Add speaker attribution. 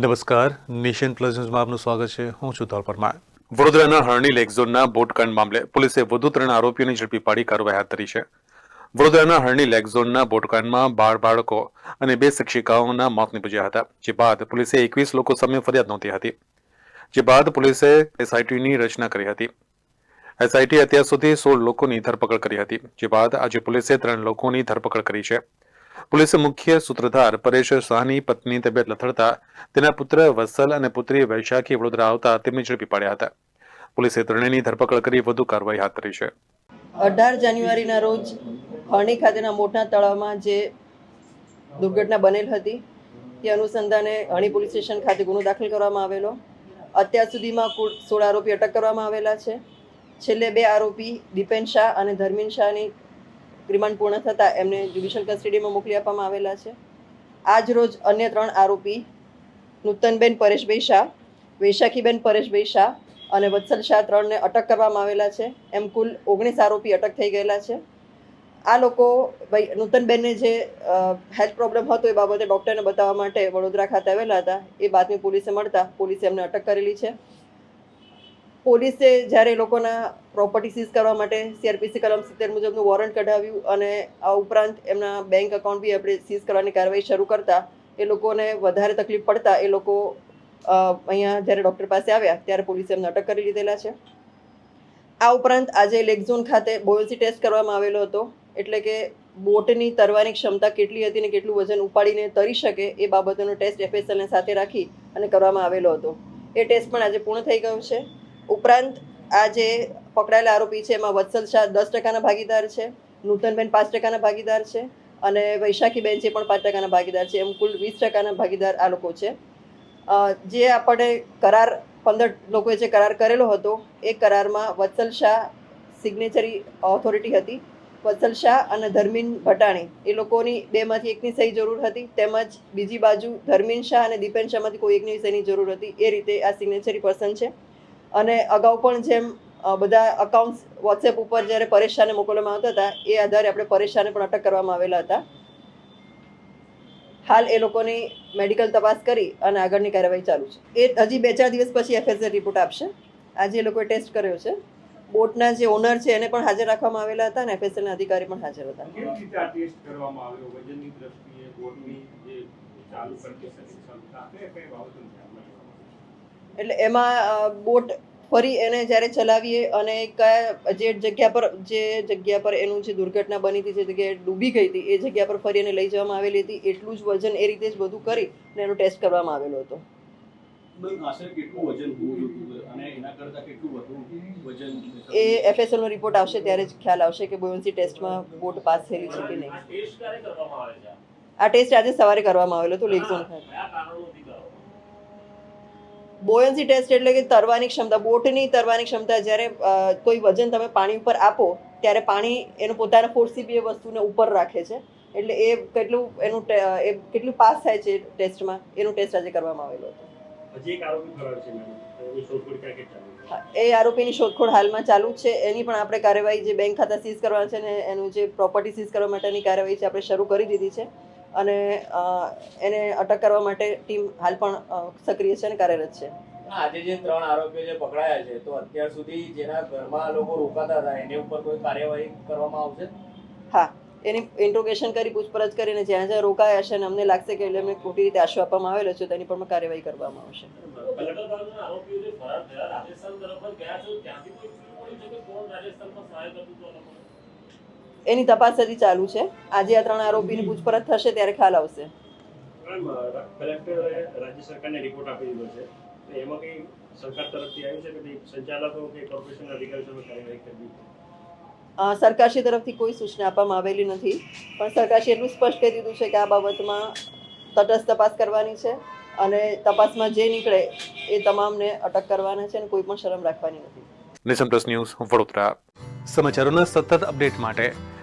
Speaker 1: નમસ્કાર. Nation plus ન્યૂઝમાં આપનું સ્વાગત છે. હું છું ધોલ પરમાર. વડોદરાના હરણી લેક ઝોનના બોટકાંડ મામલે પોલીસે વધુ ત્રણ આરોપીઓની ઝડપી પાડી કાર્યવાહી હાથ ધરી છે. વડોદરાના હરણી લેક ઝોનના બોટકાંડમાં બાળ બાળકો અને બે શિક્ષિકાઓના મોત નીપજ્યા હતા, જે બાદ પોલીસે એકવીસ લોકો સામે ફરિયાદ નોંધી હતી, જે બાદ પોલીસે એસઆઈટીની રચના કરી હતી. એસઆઈટી અત્યાર સુધી સોળ લોકોની ધરપકડ કરી હતી, જે બાદ આજે પોલીસે ત્રણ લોકોની ધરપકડ કરી છે. પોલીસે મુખ્ય સૂત્રધાર પરેશ શાહની પત્ની તબિયત લથડતા તેના પુત્ર વત્સલ અને પુત્રી વૈશાખી વડોદરા આવતા તેમને ઝડપી પાડ્યા હતા. પોલીસે ત્રણેયની ધરપકડ કરી વધુ કાર્યવાહી હાથ ધરી છે.
Speaker 2: અઢાર જાન્યુઆરીના રોજ ખણી ખાતેના મોટા તળાવમાં જે દુર્ઘટના બનેલ હતી, તે અનુસંધાને હણી પોલીસ સ્ટેશન ખાતે ગુનો દાખલ કરવામાં આવેલો. અત્યાર સુધીમાં કુલ સોળ આરોપી અટક કરવામાં આવેલા છે. છેલ્લે બે આરોપી દીપેન શાહ અને ધર્મીન શાહની રિમાન્ડ પૂર્ણ થતાં એમને જ્યુડિશિયલ કસ્ટડીમાં મોકલી આપવામાં આવેલા છે. આજ રોજ અન્ય ત્રણ આરોપી, નૂતનબેન પરેશભાઈ શાહ, વૈશાખીબેન પરેશભાઈ શાહ અને વત્સલ શાહ ત્રણને અટક કરવામાં આવેલા છે. એમ કુલ ઓગણીસ આરોપી અટક થઈ ગયેલા છે. આ લોકો, ભાઈ, નૂતનબેનને જે હેલ્થ પ્રોબ્લેમ હતો એ બાબતે ડૉક્ટરને બતાવવા માટે વડોદરા ખાતે આવેલા હતા. એ બાતમી પોલીસે મળતા પોલીસે એમને અટક કરેલી છે. પોલીસે જ્યારે લોકોના પ્રોપર્ટી સીઝ કરવા માટે સીઆરપીસી કલમ સિત્તેર મુજબનું વોરંટ કઢાવ્યું અને આ ઉપરાંત એમના બેંક એકાઉન્ટ બી આપણે સીઝ કરવાની કાર્યવાહી શરૂ કરતા, એ લોકોને વધારે તકલીફ પડતા, એ લોકો અહીંયા જ્યારે ડૉક્ટર પાસે આવ્યા, ત્યારે પોલીસે એમને અટક કરી લીધેલા છે. આ ઉપરાંત આજે લેક ઝોન ખાતે બોયલસી ટેસ્ટ કરવામાં આવેલો હતો, એટલે કે બોટની તરવાની ક્ષમતા કેટલી હતી ને કેટલું વજન ઉપાડીને તરી શકે એ બાબતોનો ટેસ્ટ એફએસએલને સાથે રાખી અને કરવામાં આવેલો હતો. એ ટેસ્ટ પણ આજે પૂર્ણ થઈ ગયો છે. ઉપરાંત આ જે પકડાયેલા આરોપી છે, એમાં વત્સલ શાહ દસ ટકાના ભાગીદાર છે, નૂતનબેન પાંચ ટકાના ભાગીદાર છે અને વૈશાખીબેન છે પણ પાંચ ટકાના ભાગીદાર છે, એમ કુલ વીસ ટકાના ભાગીદાર આ લોકો છે. જે આપણે કરાર પંદર લોકોએ જે કરાર કરેલો હતો, એ કરારમાં વત્સલ શાહ સિગ્નેચરી ઓથોરિટી હતી. વત્સલ શાહ અને ધર્મીન ભટાણી એ લોકોની બેમાંથી એકની સહી જરૂર હતી, તેમજ બીજી બાજુ ધર્મીન શાહ અને દીપેન શાહમાંથી કોઈ એકની સહીની જરૂર હતી, એ રીતે આ સિગ્નેચરી પર્સન છે. અને અગાઉ પણ જેમ બધા અકાઉન્ટ્સ વોટ્સએપ ઉપર જ્યારે પરેશાને મોકલવામાં આવતા હતા, એ આધારે આપણે પરેશાને પણ અટક કરવામાં આવેલા હતા. હાલ એ લોકોની મેડિકલ તપાસ કરી અને આગળની કાર્યવાહી ચાલુ છે. એ હજી બે ચાર દિવસ પછી એફએસએલ રિપોર્ટ આપશે. આજે એ લોકોએ ટેસ્ટ કર્યો છે. બોટના જે ઓનર છે એને પણ હાજર રાખવામાં આવેલા હતા અને એફએસએલના અધિકારી પણ હાજર હતા.
Speaker 3: વજનની દ્રષ્ટિએ ક્ષમતા કઈ કઈ બાબતો ધ્યાનમાં લેવામાં આવી?
Speaker 2: એટલે એમાં બોટ ફરી એને જ્યારે ચલાવીએ અને કયા જે જગ્યા પર જે જગ્યા પર એનું જે દુર્ઘટના બની હતી જે જગ્યાએ ડૂબી ગઈ હતી એ જગ્યા પર ફરી એને લઈ જવામાં આવેલી હતી એટલું જ વજન એ રીતે જ બધું કરી અને એનો ટેસ્ટ કરવામાં આવેલો હતો.
Speaker 4: એ એફએસએલ કેટલું વજન હોવું જોઈતું અને એના કરતાં કેટલું વધુ વજન
Speaker 2: એ એફએસએલનો રિપોર્ટ આવશે ત્યારે જ ખ્યાલ આવશે કે બોયન્સી ટેસ્ટમાં બોટ પાસ થયેલી છે કે નહીં.
Speaker 3: આ ટેસ્ટ ક્યારે કરવામાં આવે છે?
Speaker 2: આ ટેસ્ટ આજે સવારે કરવામાં આવેલો હતો લેક ઝોન ખાતે. બોયન્સી ટેસ્ટ એટલે કે તરવાની ક્ષમતા બોટની તરવાની ક્ષમતા જ્યારે કોઈ વજન તમે પાણી ઉપર આપો ત્યારે પાણી એનું પોતાના ફોર્સીપી એ વસ્તુને ઉપર રાખે છે. એટલે એ કેટલું એનું એ કેટલું પાસ થાય છે ટેસ્ટમાં એનું ટેસ્ટ આજે કરવામાં આવેલો હતો. એ આરોપીની શોધખોળ હાલમાં ચાલુ જ છે. એની પણ આપણે કાર્યવાહી જે બેંક ખાતા સીઝ કરવાના છે ને એનું જે પ્રોપર્ટી સીઝ કરવા માટેની કાર્યવાહી છે આપણે શરૂ કરી દીધી છે. અને એને અટક કરવા માટે ટીમ હાલ પણ સક્રિય છે અને કાર્યરત છે.
Speaker 5: આજે જે ત્રણ આરોપીઓ જે પકડાયા છે તો અત્યાર સુધી જેના ઘરમાં લોકો રોકાતા હતા એની ઉપર કોઈ કાર્યવાહી કરવામાં આવશે?
Speaker 2: હા એની ઇન્ટ્રોગેશન કરી પૂછપરછ કરીને જ્યાં જ્યાં રોકાયા છે અને અમને લાગશે કે એમને ખોટી રીતે આશરો આપવામાં આવેલો છે તેની પણ કાર્યવાહી કરવામાં આવશે. એની તપાસ હજી ચાલુ છે. આજે આ ત્રણ આરોપીની પૂછપરછ થશે ત્યારે ખ્યાલ આવશે.
Speaker 3: કલેક્ટરે રાજ્ય સરકારને રિપોર્ટ આપી દીધો છે. એમાં કઈ સરકાર તરફથી આવ્યું છે કે સંચાલકો કે કોર્પોરેશનના અધિકારીઓ કાર્યવાહી કરવી
Speaker 2: સરકારશ્રી તરફથી કોઈ સૂચના આપવામાં આવેલી નથી. પણ સરકારશ્રી એટલું સ્પષ્ટ કહી દીધું છે કે આ બાબતમાં તટસ્થ તપાસ કરવાની છે અને તપાસમાં જે નીકળે એ તમામને અટક કરવાના છે અને કોઈ પણ શરમ રાખવાની નથી.
Speaker 1: Nation plus news Vadodara. સમાચારોના સતત અપડેટ માટે